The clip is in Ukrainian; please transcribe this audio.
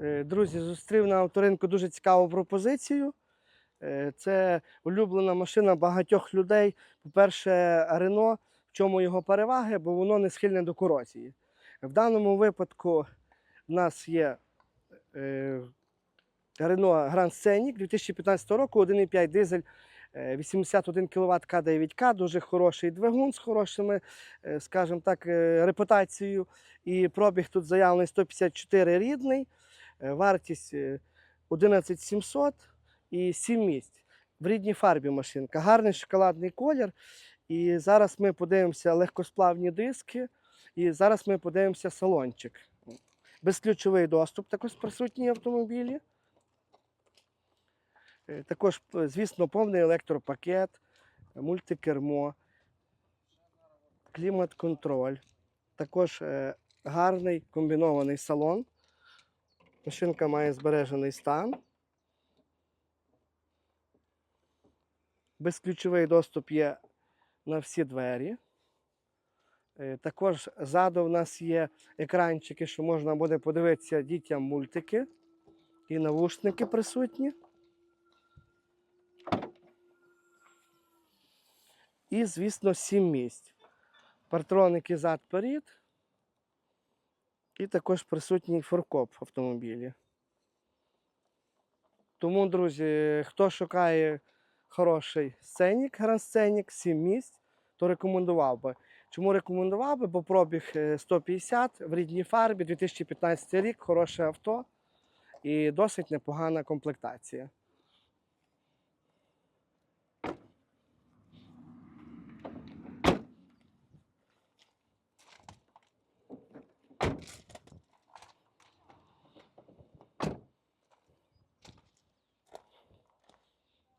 Е, Друзі, зустрів на авторинку дуже цікаву пропозицію. Е, Це улюблена машина багатьох людей. По-перше, Рено, в чому його переваги, бо воно не схильне до корозії. В даному випадку в нас є е, Renault Grand Scenic 2015 року, 1,5 дизель, е, 81 кВт К9К, дуже хороший двигун з хорошими, скажімо так, репутацією. І пробіг тут заявлений 154 рідний, вартість е, 11 700 і 7 місць. В рідній фарбі машинка. Гарний шоколадний колір. І зараз ми подивимося легкосплавні диски. І зараз ми подивимося салончик. Безключовий доступ також присутній автомобілі. Е, Також, звісно, повний електропакет, мультикермо, клімат-контроль. Також е, гарний комбінований салон. Машинка має збережений стан. Безключовий доступ є на всі двері. Е, Також ззаду в нас є екранчики, що можна буде подивитися дітям мультики і навушники присутні. І, звісно, сім місць. Партроники зад перед. І також присутній форкоп в автомобілі. Тому, друзі, хто шукає хороший сценік, гранд-сценік, 7 місць, то рекомендував би. Чому рекомендував би? Бо пробіг е, 150 в рідній фарбі, 2015 рік, хороше авто і досить непогана комплектація.